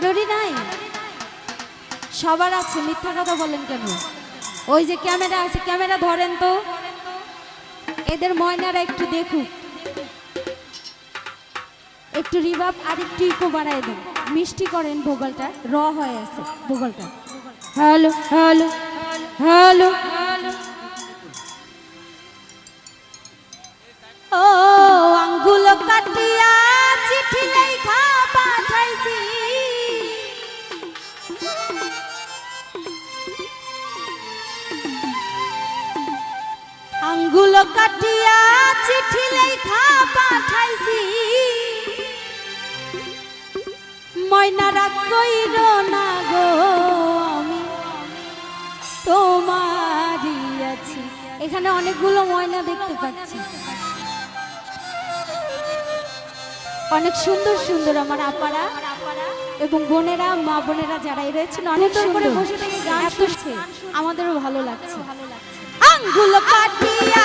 কারোরই নাই। সবার আছে, মিথ্যা কথা বলেন কেন? ওই যে ক্যামেরা আছে, ক্যামেরা ধরেন তো। এদের ময়নারা একটু দেখুক। একটু রিভাব আর একটু ইকো বাড়ায় দেন। মিষ্টি করেন ভোগলটা, র হয়ে আছে ভোগলটা। Hello hello hello. ও, আঙ্গুল কাটিয়া চিঠি ময়নারা কইর না গো আমি তোমারই আছি। এখানে অনেকগুলো ময়না দেখতে পাচ্ছি। অনেক সুন্দর সুন্দর আমার আপারা এবং বোনেরা মা বোনেরা যারাই রয়েছেন অনেক সুন্দর। বসে থেকে গান শুনছে। আমাদেরও ভালো লাগছে। আঙ্গুল কাটিয়া